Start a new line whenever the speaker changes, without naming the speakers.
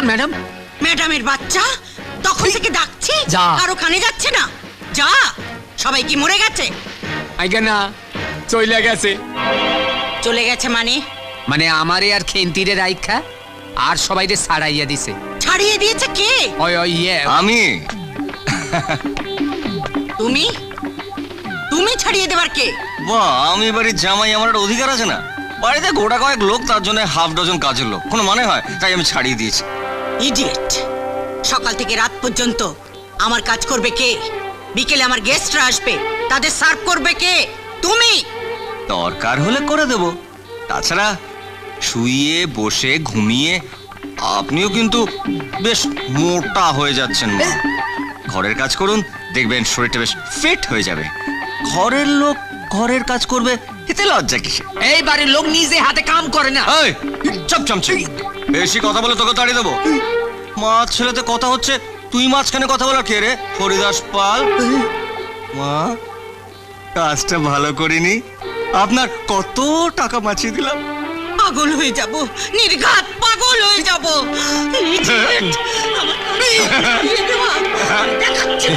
কেমন ম্যাডাম
ম্যাডামের বাচ্চা? তখন থেকে ডাকছি?
যা।
আর ওখানে যাচ্ছে না? যা। সবাই কি মরে গেছে?
আইগা না। চইলা গেছে।
চলে গেছে মানে?
মানে আমারে আর খেন্তিরে রাইখা আর সবাইরে দিছে।
ছাড়িয়ে দিয়েছে কে?
ওই ওই ইয়ে।
আমি।
তুমি? তুমি ছাড়িয়ে দেবার কে?
বাহ আমি বাড়ির জামাই আমার একটা অধিকার আছে না। বাড়িতে গোটা কয়েক লোক তার জন্য হাফ ডজন কাজের লোক। কোনো মানে হয়? তাই আমি ছাড়িয়ে দিয়েছি।
ইডিয়েট সকাল থেকে রাত পর্যন্ত আমার কাজ করবে কে? বিকেলে আমার গেস্টরা আসবে। তাদের সার্ভ করবে কে? তুমি!
দরকার হলে করে দেব। তাছাড়া শুয়ে বসে, ঘুমিয়ে আপনিও কিন্তু বেশ মোটা হয়ে যাচ্ছেন ঘরের কাজ করুন, দেখবেন শরীরটা বেশ ফিট হয়ে যাবে। ঘরের লোক ঘরের কাজ করবে এতে লজ্জা কিসে
এই বাড়ির লোক নিজে হাতে কাম করে না।
এই চপ চমচে বেশি কথা বলে তোকে তাড়িয়ে দেবো। মা ছেলেতে কথা হচ্ছে তুই মাঝখানে কথা বলা কে রে? হরিদাস পাল? মা কাজটা ভালো করিনি। আপনার কত টাকা বাঁচিয়ে দিলাম?
পাগল হয়ে যাব নির্ঘাত পাগল হয়ে যাব। দেখাচ্ছি।